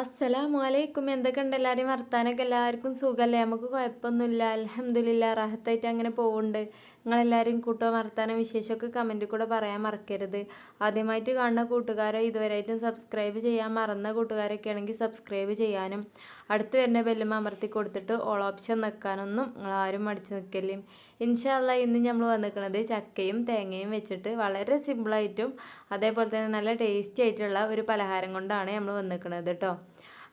അസ്സലാമു അലൈക്കും എന്തൊക്കെയുണ്ട്? എല്ലാവരെയും വർത്താനൊക്കെ? എല്ലാവർക്കും സുഖമല്ലേ നമുക്ക് കുഴപ്പമൊന്നുമില്ല. അലഹമില്ല റഹത്തായിട്ട് അങ്ങനെ പോകുന്നുണ്ട് നിങ്ങളെല്ലാവരും കൂട്ടോ വർത്താനം വിശേഷമൊക്കെ കമന്റിൽ കൂടെ പറയാൻ മറക്കരുത്. ആദ്യമായിട്ട് കാണുന്ന കൂട്ടുകാരെ ഇതുവരെയായിട്ടും സബ്സ്ക്രൈബ് ചെയ്യാൻ മറന്ന കൂട്ടുകാരൊക്കെ ആണെങ്കിൽ സബ്സ്ക്രൈബ് ചെയ്യാനും അടുത്ത് വരുന്ന ബെല്ലും അമർത്തി കൊടുത്തിട്ട് ഓൾ ഓപ്ഷൻ നിൽക്കാനൊന്നും നിങ്ങളാരും മടിച്ച് നിൽക്കല്ലേ. ഇൻഷാല്ല ഇന്ന് നമ്മൾ വന്നിരിക്കുന്നത് ചക്കയും തേങ്ങയും വെച്ചിട്ട് വളരെ സിമ്പിളായിട്ടും അതേപോലെ തന്നെ നല്ല ടേസ്റ്റി ആയിട്ടുള്ള ഒരു പലഹാരം കൊണ്ടാണ് നമ്മൾ വന്നിരിക്കുന്നത് കേട്ടോ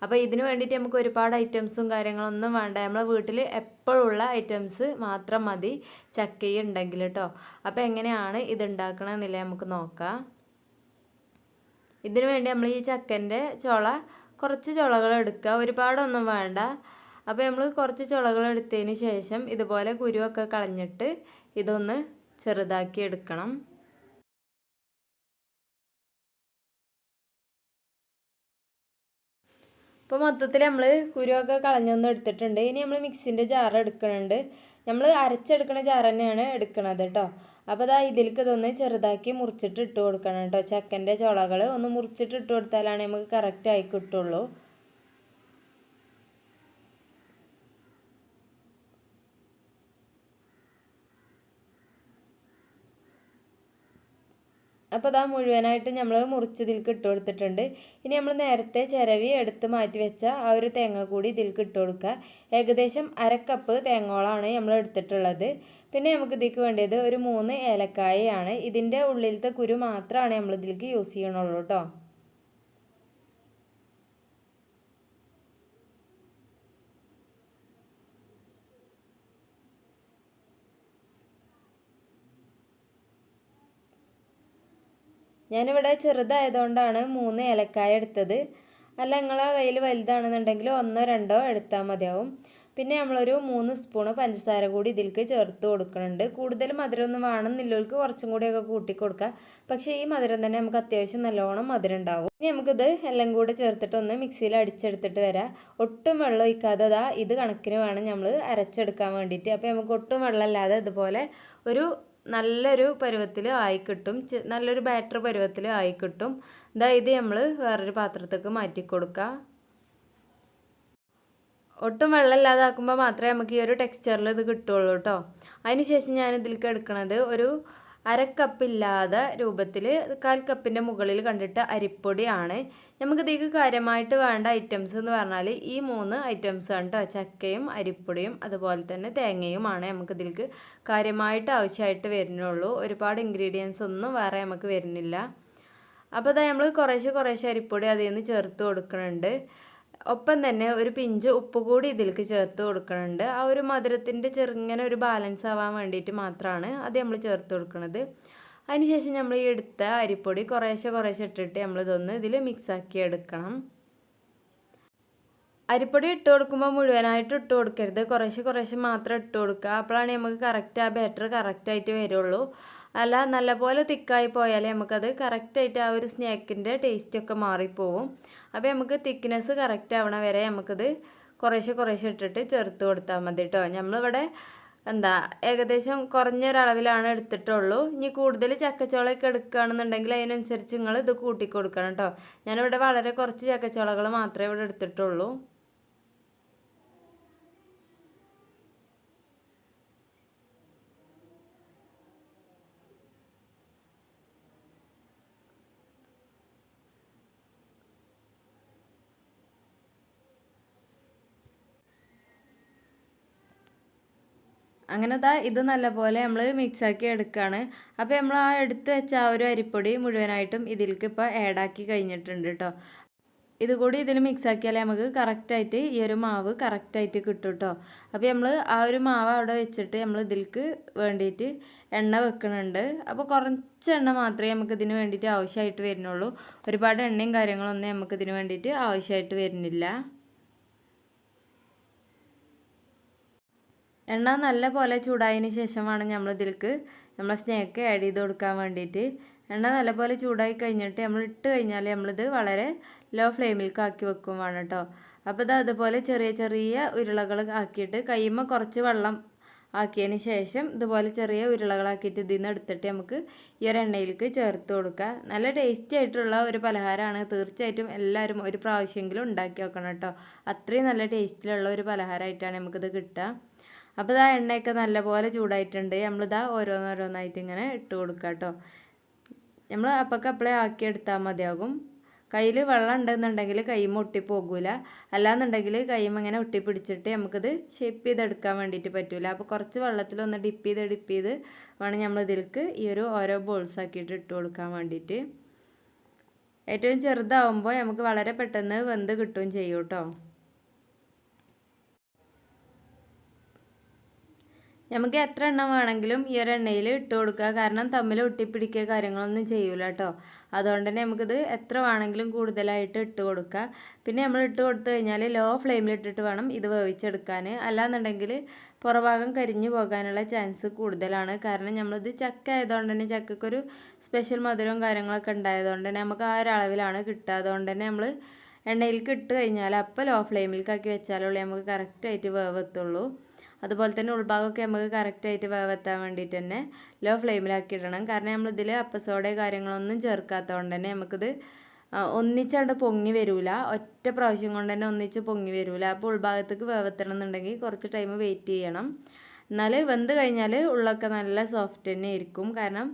അപ്പോൾ ഇതിന് വേണ്ടിയിട്ട് നമുക്ക് ഒരുപാട് ഐറ്റംസും കാര്യങ്ങളൊന്നും വേണ്ട. നമ്മളെ വീട്ടിൽ എപ്പോഴുള്ള ഐറ്റംസ് മാത്രം മതി. ചക്കയും ഉണ്ടെങ്കിൽ കേട്ടോ അപ്പോൾ എങ്ങനെയാണ് ഇത് ഉണ്ടാക്കണമെന്നില്ല നമുക്ക് നോക്കാം. ഇതിനു വേണ്ടി നമ്മൾ ഈ ചക്കന്റെ ചുള കുറച്ച് ചുളകൾ എടുക്കുക. ഒരുപാടൊന്നും വേണ്ട. അപ്പോൾ നമ്മൾ കുറച്ച് ചുളകൾ എടുത്തതിന് ശേഷം ഇതുപോലെ കുരുവൊക്കെ കളഞ്ഞിട്ട് ഇതൊന്ന് ചെറുതാക്കി എടുക്കണം. ഇപ്പോൾ മൊത്തത്തിൽ നമ്മൾ കുരുവൊക്കെ കളഞ്ഞൊന്നും എടുത്തിട്ടുണ്ട്. ഇനി നമ്മൾ മിക്സിന്റെ ജാർ എടുക്കുന്നുണ്ട് നമ്മൾ അരച്ചെടുക്കുന്ന ജാർ തന്നെയാണ് എടുക്കണത് കേട്ടോ അപ്പോൾ അതാ ഇതിലേക്ക് ഇതൊന്ന് ചെറുതാക്കി മുറിച്ചിട്ട് ഇട്ട് കൊടുക്കണം കേട്ടോ ചക്കന്റെ ചുളകൾ ഒന്ന് മുറിച്ചിട്ട് ഇട്ട് കൊടുത്താലാണ് നമുക്ക് കറക്റ്റ് ആയി കിട്ടുള്ളൂ. അപ്പോൾ അതാ മുഴുവനായിട്ട് നമ്മൾ മുറിച്ചതിൽക്ക് ഇട്ട് കൊടുത്തിട്ടുണ്ട്. ഇനി നമ്മൾ നേരത്തെ ചിരവി എടുത്ത് മാറ്റി വെച്ച ആ ഒരു തേങ്ങ കൂടി ഇതിൽക്ക് ഇട്ട് കൊടുക്കുക. ഏകദേശം അരക്കപ്പ് തേങ്ങോളാണ് നമ്മൾ എടുത്തിട്ടുള്ളത്. പിന്നെ നമുക്ക് ഇതിലേക്ക് വേണ്ടത് ഒരു മൂന്ന് ഏലക്കായയാണ്. ഇതിന്റെ ഉള്ളിലത്തെ കുരു മാത്രമാണ് നമ്മൾ ഇതിലേക്ക് യൂസ് ചെയ്യണുള്ളൂ കേട്ടോ ഞാനിവിടെ ചെറുതായതുകൊണ്ടാണ് മൂന്ന് ഏലക്കായ എടുത്തത്. അല്ല നിങ്ങളെ കയ്യിൽ വലുതാണെന്നുണ്ടെങ്കിൽ ഒന്നോ രണ്ടോ എടുത്താൽ മതിയാവും. പിന്നെ നമ്മളൊരു മൂന്ന് സ്പൂണ് പഞ്ചസാര കൂടി ഇതിലേക്ക് ചേർത്ത് കൊടുക്കുന്നുണ്ട്. കൂടുതൽ മധുരമൊന്നും വേണമെന്നില്ലവർക്ക് കുറച്ചും കൂടിയൊക്കെ കൂട്ടി കൊടുക്കുക. പക്ഷേ ഈ മധുരം തന്നെ നമുക്ക് അത്യാവശ്യം നല്ലോണം മധുരം ഉണ്ടാവും. ഇനി നമുക്കിത് എല്ലാം കൂടെ ചേർത്തിട്ടൊന്ന് മിക്സിയിൽ അടിച്ചെടുത്തിട്ട് വരാം. ഒട്ടും വെള്ളം ഒഴിക്കാതെ ഇത് കണക്കിന് വേണം നമ്മൾ അരച്ചെടുക്കാൻ വേണ്ടിയിട്ട്. അപ്പോൾ നമുക്ക് ഒട്ടും വെള്ളമില്ലാതെ ഇതുപോലെ ഒരു നല്ലൊരു പരുവത്തിൽ ആയി കിട്ടും. നല്ലൊരു ബാറ്റർ പരുവത്തിൽ ആയി കിട്ടും. ഇതാ ഇത് നമ്മൾ വേറൊരു പാത്രത്തേക്ക് മാറ്റി കൊടുക്കുക ഒട്ടും വെള്ളമില്ലാതാക്കുമ്പോൾ മാത്രമേ നമുക്ക് ഈ ഒരു ടെക്സ്ചറിൽ ഇത് കിട്ടുള്ളൂ കേട്ടോ അതിനുശേഷം ഞാൻ ഇതിലേക്ക് എടുക്കുന്നത് ഒരു അരക്കപ്പില്ലാതെ രൂപത്തിൽ കാൽ കപ്പിന്റെ മുകളിൽ കണ്ടിട്ട് അരിപ്പൊടിയാണ്. നമുക്ക് ഇതേക്ക് കാര്യമായിട്ട് വേണ്ട ഐറ്റംസ് എന്ന് പറഞ്ഞാൽ ഈ മൂന്ന് ഐറ്റംസ് ആണ് കേട്ടോ ചക്കയും അരിപ്പൊടിയും അതുപോലെ തന്നെ തേങ്ങയുമാണ് നമുക്ക് ഇതിലേക്ക് കാര്യമായിട്ട് ആവശ്യമായിട്ട് വരുന്നുള്ളൂ. ഒരുപാട് ഇൻഗ്രീഡിയൻസ് ഒന്നും വേറെ നമുക്ക് വരുന്നില്ല. അപ്പോൾ അതായത് നമ്മൾ കുറേശ്ശെ കുറേശ്ശെ അരിപ്പൊടി അതിൽ നിന്ന് ചേർത്ത് കൊടുക്കുന്നുണ്ട്. ഒപ്പം തന്നെ ഒരു പിഞ്ച് ഉപ്പ് കൂടി ഇതിലേക്ക് ചേർത്ത് കൊടുക്കുന്നുണ്ട് ആ ഒരു മധുരത്തിന്റെ ചെറുങ്ങനെ ഒരു ബാലൻസ് ആവാൻ വേണ്ടിയിട്ട് മാത്രമാണ് അത് നമ്മൾ ചേർത്ത് കൊടുക്കുന്നത് അതിനുശേഷം നമ്മൾ ഈ എടുത്ത അരിപ്പൊടി കുറേശ്ശെ കുറേശ്ശെ ഇട്ടിട്ട് നമ്മളിതൊന്ന് ഇതിൽ മിക്സാക്കി എടുക്കണം. അരിപ്പൊടി ഇട്ട് കൊടുക്കുമ്പോൾ മുഴുവനായിട്ട് ഇട്ട് കൊടുക്കരുത്. കുറേശ്ശെ കുറേശ്ശെ മാത്രം ഇട്ട് കൊടുക്കുക. അപ്പോഴാണ് നമുക്ക് കറക്റ്റ് ആ ബാറ്റർ കറക്റ്റായിട്ട് വരുള്ളൂ. അല്ല നല്ലപോലെ തിക്കായി പോയാലേ നമുക്കത് കറക്റ്റായിട്ട് ആ ഒരു സ്നാക്കിന്റെ ടേസ്റ്റൊക്കെ മാറിപ്പോവും. അപ്പോൾ നമുക്ക് തിക്നെസ് കറക്റ്റ് ആവണ വരെ നമുക്കത് കുറേശ്ശെ കുറേശ്ശെ ഇട്ടിട്ട് ചേർത്ത് കൊടുത്താൽ മതി കേട്ടോ നമ്മളിവിടെ എന്താ ഏകദേശം കുറഞ്ഞൊരളവിലാണ് എടുത്തിട്ടുള്ളൂ. ഇനി കൂടുതൽ ചക്കച്ചോളയൊക്കെ എടുക്കുകയാണെന്നുണ്ടെങ്കിൽ അതിനനുസരിച്ച് നിങ്ങൾ ഇത് കൂട്ടി കൊടുക്കണം കേട്ടോ ഞാനിവിടെ വളരെ കുറച്ച് ചക്കച്ചോളകൾ മാത്രമേ ഇവിടെ എടുത്തിട്ടുള്ളൂ. അങ്ങനെ ദാ ഇത് നല്ലപോലെ നമ്മൾ മിക്സാക്കി എടുക്കുകയാണ് അപ്പോൾ നമ്മൾ ആ എടുത്ത് വെച്ച ആ ഒരു അരിപ്പൊടി മുഴുവനായിട്ടും ഇതിലേക്ക് ഇപ്പോൾ ആഡാക്കി കഴിഞ്ഞിട്ടുണ്ട് കേട്ടോ ഇതുകൂടി ഇതിൽ മിക്സ് ആക്കിയാലേ നമുക്ക് കറക്റ്റായിട്ട് ഈ ഒരു മാവ് കറക്റ്റായിട്ട് കിട്ടും കേട്ടോ അപ്പോൾ നമ്മൾ ആ ഒരു മാവ് അവിടെ വെച്ചിട്ട് നമ്മൾ ഇതിലേക്ക് വേണ്ടിയിട്ട് എണ്ണ വെക്കുന്നുണ്ട് അപ്പോൾ കുറച്ച് എണ്ണ മാത്രമേ നമുക്ക് ഇതിന് വേണ്ടിയിട്ട് ആവശ്യമായിട്ട് വരുന്നുള്ളൂ. ഒരുപാട് എണ്ണയും കാര്യങ്ങളൊന്നും നമുക്ക് ഇതിന് വേണ്ടിയിട്ട് ആവശ്യമായിട്ട് വരുന്നില്ല. എണ്ണ നല്ല പോലെ ചൂടായതിന് ശേഷമാണ് നമ്മൾ ഇതിലേക്ക് നമ്മൾ സ്നേക്ക് ആഡ് ചെയ്ത് കൊടുക്കാൻ വേണ്ടിയിട്ട്. എണ്ണ നല്ലപോലെ ചൂടായി കഴിഞ്ഞിട്ട് നമ്മൾ ഇട്ട് കഴിഞ്ഞാൽ നമ്മളിത് വളരെ ലോ ഫ്ലെയിമിലേക്ക് ആക്കി വെക്കും കേട്ടോ അപ്പോൾ ഇത് അതുപോലെ ചെറിയ ചെറിയ ഉരുളകൾ ആക്കിയിട്ട് കയ്യുമ്പോൾ കുറച്ച് വെള്ളം ആക്കിയതിന് ശേഷം ഇതുപോലെ ചെറിയ ഉരുളകളാക്കിയിട്ട് ഇതിൽ നിന്ന് എടുത്തിട്ട് നമുക്ക് ഈ ഒരു എണ്ണയിലേക്ക് ചേർത്ത് കൊടുക്കുക നല്ല ടേസ്റ്റി ആയിട്ടുള്ള ഒരു പലഹാരമാണ്. തീർച്ചയായിട്ടും എല്ലാവരും ഒരു പ്രാവശ്യമെങ്കിലും ഉണ്ടാക്കി വെക്കണം കേട്ടോ അത്രയും നല്ല ടേസ്റ്റിലുള്ള ഒരു പലഹാരമായിട്ടാണ് നമുക്കിത് കിട്ടുക അപ്പോൾ ഇതാ എണ്ണയൊക്കെ നല്ലപോലെ ചൂടായിട്ടുണ്ട്. നമ്മളിതാ ഓരോന്നോരോന്നായിട്ട് ഇങ്ങനെ ഇട്ട് കൊടുക്കുക കേട്ടോ നമ്മൾ അപ്പക്കപ്പളെ ആക്കി എടുത്താൽ മതിയാകും. കയ്യിൽ വെള്ളം ഉണ്ടെന്നുണ്ടെങ്കിൽ കൈമ ഒട്ടിപ്പോകൂല. അല്ലാന്നുണ്ടെങ്കിൽ കൈമ ഇങ്ങനെ ഒട്ടിപ്പിടിച്ചിട്ട് നമുക്കിത് ഷേപ്പ് ചെയ്തെടുക്കാൻ വേണ്ടിയിട്ട് പറ്റില്ല അപ്പോൾ കുറച്ച് വെള്ളത്തിലൊന്ന് ഡിപ്പ് ചെയ്ത് ഡിപ്പ് ചെയ്ത് വേണം നമ്മൾ ഇതിലേക്ക് ഈ ഒരു ഓരോ ബോൾസ് ആക്കിയിട്ട് ഇട്ട് കൊടുക്കാൻ വേണ്ടിയിട്ട്. ഏറ്റവും ചെറുതാവുമ്പോൾ നമുക്ക് വളരെ പെട്ടെന്ന് വെന്ത് കിട്ടുകയും ചെയ്യും കേട്ടോ. നമുക്ക് എത്ര എണ്ണം വേണമെങ്കിലും ഈ ഒരു എണ്ണയിൽ ഇട്ട് കൊടുക്കുക. കാരണം തമ്മിൽ ഒട്ടിപ്പിടിക്കുക കാര്യങ്ങളൊന്നും ചെയ്യൂല കേട്ടോ അതുകൊണ്ട് തന്നെ നമുക്കിത് എത്ര വേണമെങ്കിലും കൂടുതലായിട്ട് ഇട്ട് കൊടുക്കുക. പിന്നെ നമ്മൾ ഇട്ട് കൊടുത്തു കഴിഞ്ഞാൽ ലോ ഫ്ലെയിമിൽ ഇട്ടിട്ട് വേണം ഇത് വേവിച്ചെടുക്കാൻ. അല്ലാന്നുണ്ടെങ്കിൽ പുറഭാഗം കരിഞ്ഞു പോകാനുള്ള ചാൻസ് കൂടുതലാണ്. കാരണം നമ്മളിത് ചക്ക ആയതുകൊണ്ട് തന്നെ ചക്കക്കൊരു സ്പെഷ്യൽ മധുരവും കാര്യങ്ങളൊക്കെ ഉണ്ടായതുകൊണ്ട് തന്നെ നമുക്ക് ആ ഒരളവിലാണ് കിട്ടുക. അതുകൊണ്ട് തന്നെ നമ്മൾ എണ്ണയിലേക്ക് ഇട്ട് കഴിഞ്ഞാൽ അപ്പോൾ ലോ ഫ്ലെയിമിലേക്കാക്കി വെച്ചാലുള്ളൂ നമുക്ക് കറക്റ്റായിട്ട് വേവത്തുള്ളൂ. അതുപോലെ തന്നെ ഉൾഭാഗമൊക്കെ നമുക്ക് കറക്റ്റായിട്ട് വേവെത്താൻ വേണ്ടിയിട്ട് തന്നെ ലോ ഫ്ലെയിമിലാക്കി ഇടണം. കാരണം നമ്മളിതിൽ അപ്പസോടെ കാര്യങ്ങളൊന്നും ചേർക്കാത്തതുകൊണ്ട് തന്നെ നമുക്കിത് ഒന്നിച്ചവിടെ പൊങ്ങി വരില്ല ഒറ്റ പ്രാവശ്യം കൊണ്ട് തന്നെ ഒന്നിച്ച് പൊങ്ങി വരില്ല അപ്പോൾ ഉൾഭാഗത്തേക്ക് വേവത്തണം എന്നുണ്ടെങ്കിൽ കുറച്ച് ടൈം വെയിറ്റ് ചെയ്യണം. എന്നാൽ വെന്ത് കഴിഞ്ഞാൽ ഉള്ളൊക്കെ നല്ല സോഫ്റ്റ് തന്നെ ആയിരിക്കും. കാരണം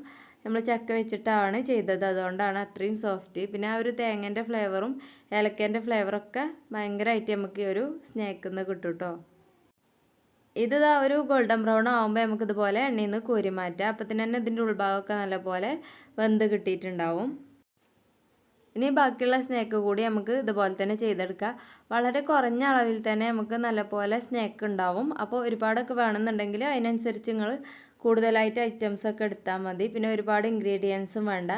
നമ്മൾ ചക്ക വെച്ചിട്ടാണ് ചെയ്തത്. അതുകൊണ്ടാണ് അത്രയും സോഫ്റ്റ് പിന്നെ ആ ഒരു തേങ്ങേന്റെ ഫ്ലേവറും ഏലക്കേന്റെ ഫ്ലേവറൊക്കെ ഭയങ്കരമായിട്ട് നമുക്ക് ഈ ഒരു സ്നാക്കിൽ നിന്ന് കിട്ടും കേട്ടോ ഇത് ഒരു ഗോൾഡൻ ബ്രൗൺ ആകുമ്പോൾ നമുക്ക് ഇതുപോലെ എണ്ണയിൽ നിന്ന് കോരി മാറ്റാം അപ്പത്തിന് തന്നെ ഇതിന്റെ ഉൾഭാഗമൊക്കെ നല്ലപോലെ വെന്ത് കിട്ടിയിട്ടുണ്ടാവും. ഇനി ബാക്കിയുള്ള സ്നേക്ക് കൂടി നമുക്ക് ഇതുപോലെ തന്നെ ചെയ്തെടുക്കാം. വളരെ കുറഞ്ഞ അളവിൽ തന്നെ നമുക്ക് നല്ലപോലെ സ്നേക്ക് ഉണ്ടാവും. അപ്പോൾ ഒരുപാടൊക്കെ വേണമെന്നുണ്ടെങ്കിൽ അതിനനുസരിച്ച് നിങ്ങൾ കൂടുതലായിട്ട് ഐറ്റംസൊക്കെ എടുത്താൽ മതി. പിന്നെ ഒരുപാട് ഇൻഗ്രീഡിയൻസും വേണ്ട.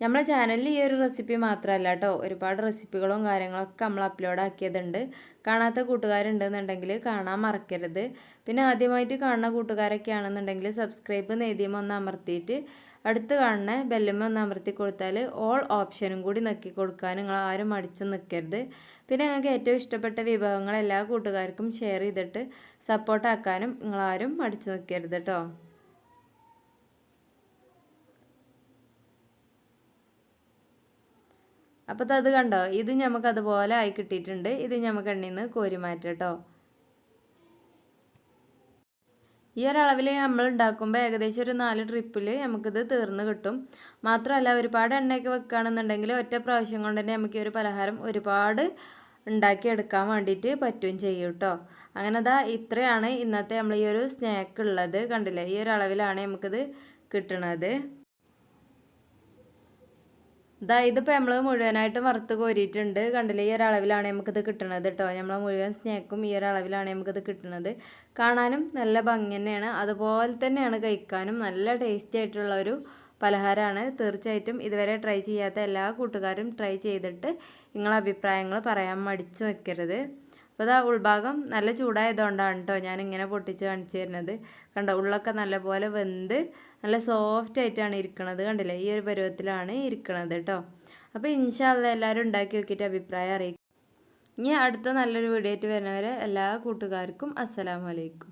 നമ്മളെ ചാനലിൽ ഈ ഒരു റെസിപ്പി മാത്രമല്ല കേട്ടോ ഒരുപാട് റെസിപ്പികളും കാര്യങ്ങളൊക്കെ നമ്മൾ അപ്ലോഡ് ആക്കിയതുണ്ട്. കാണാത്ത കൂട്ടുകാരുണ്ടെന്നുണ്ടെങ്കിൽ കാണാൻ മറക്കരുത്. പിന്നെ ആദ്യമായിട്ട് കാണുന്ന കൂട്ടുകാരൊക്കെ ആണെന്നുണ്ടെങ്കിൽ സബ്സ്ക്രൈബ് നെയ്തിയുമ്പോൾ ഒന്ന് അമർത്തിയിട്ട് അടുത്ത് കാണുന്ന ബെല്ലുമ്മ ഒന്ന് അമർത്തി കൊടുത്താൽ ഓൾ ഓപ്ഷനും കൂടി നക്കി കൊടുക്കാൻ നിങ്ങൾ ആരും മടിച്ചു നിൽക്കരുത് പിന്നെ നിങ്ങൾക്ക് ഏറ്റവും ഇഷ്ടപ്പെട്ട വിഭവങ്ങൾ എല്ലാ കൂട്ടുകാർക്കും ഷെയർ ചെയ്തിട്ട് സപ്പോർട്ടാക്കാനും നിങ്ങളാരും മടിച്ചു നിൽക്കരുത് കേട്ടോ അപ്പോൾ അത് കണ്ടോ? ഇത് നമുക്ക് അതുപോലെ ആയി കിട്ടിയിട്ടുണ്ട്. ഇത് നമുക്ക് എണ്ണയിൽ നിന്ന് കോരി മാറ്റാം കേട്ടോ ഈ ഒരളവിൽ നമ്മൾ ഉണ്ടാക്കുമ്പോൾ ഏകദേശം ഒരു നാല് ട്രിപ്പിൽ നമുക്കിത് തീർന്ന് കിട്ടും. മാത്രമല്ല ഒരുപാട് എണ്ണയൊക്കെ വെക്കുകയാണെന്നുണ്ടെങ്കിൽ ഒറ്റ പ്രാവശ്യം കൊണ്ട് തന്നെ നമുക്ക് ഈ ഒരു പലഹാരം ഒരുപാട് ഉണ്ടാക്കിയെടുക്കാൻ വേണ്ടിയിട്ട് പറ്റുകയും ചെയ്യും കേട്ടോ അങ്ങനെ അതാ ഇത്രയാണ് ഇന്നത്തെ നമ്മൾ ഈ ഒരു സ്നാക്ക് ഉള്ളത്. കണ്ടില്ലേ? ഈ ഒരു അളവിലാണ് നമുക്കിത് കിട്ടണത്. ഇതാ ഇതിപ്പോൾ നമ്മൾ മുഴുവനായിട്ട് വറുത്ത് കോരിയിട്ടുണ്ട്. കണ്ടില്ലേ ഈ ഒരളവിലാണ് നമുക്കിത് കിട്ടുന്നത് കേട്ടോ നമ്മൾ മുഴുവൻ സ്നാക്കും ഈ ഒരളവിലാണ് നമുക്കിത് കിട്ടുന്നത് കാണാനും നല്ല ഭംഗി തന്നെയാണ്. അതുപോലെ തന്നെയാണ് കഴിക്കാനും നല്ല ടേസ്റ്റി ആയിട്ടുള്ള ഒരു പലഹാരമാണ് തീർച്ചയായിട്ടും ഇതുവരെ ട്രൈ ചെയ്യാത്ത എല്ലാ കൂട്ടുകാരും ട്രൈ ചെയ്തിട്ട് നിങ്ങളെ അഭിപ്രായങ്ങൾ പറയാൻ മടിച്ചു നിൽക്കരുത് അപ്പോൾ ഇതാ ഉൾഭാഗം നല്ല ചൂടായതുകൊണ്ടാണ് കേട്ടോ ഞാനിങ്ങനെ പൊട്ടിച്ച് കാണിച്ചു തരുന്നത്. കണ്ടോ ഉള്ളൊക്കെ നല്ലപോലെ വെന്ത് നല്ല സോഫ്റ്റ് ആയിട്ടാണ് ഇരിക്കണത് കണ്ടില്ലേ? ഈ ഒരു പരുവത്തിലാണ് ഇരിക്കണത് കേട്ടോ അപ്പോൾ ഇൻഷാല്ല എല്ലാവരും ഉണ്ടാക്കി നോക്കിയിട്ട് അഭിപ്രായം അറിയിക്കും. ഇനി അടുത്ത നല്ലൊരു വീഡിയോ ആയിട്ട് വരുന്നവരെ എല്ലാ കൂട്ടുകാർക്കും അസ്സലാമലൈക്കും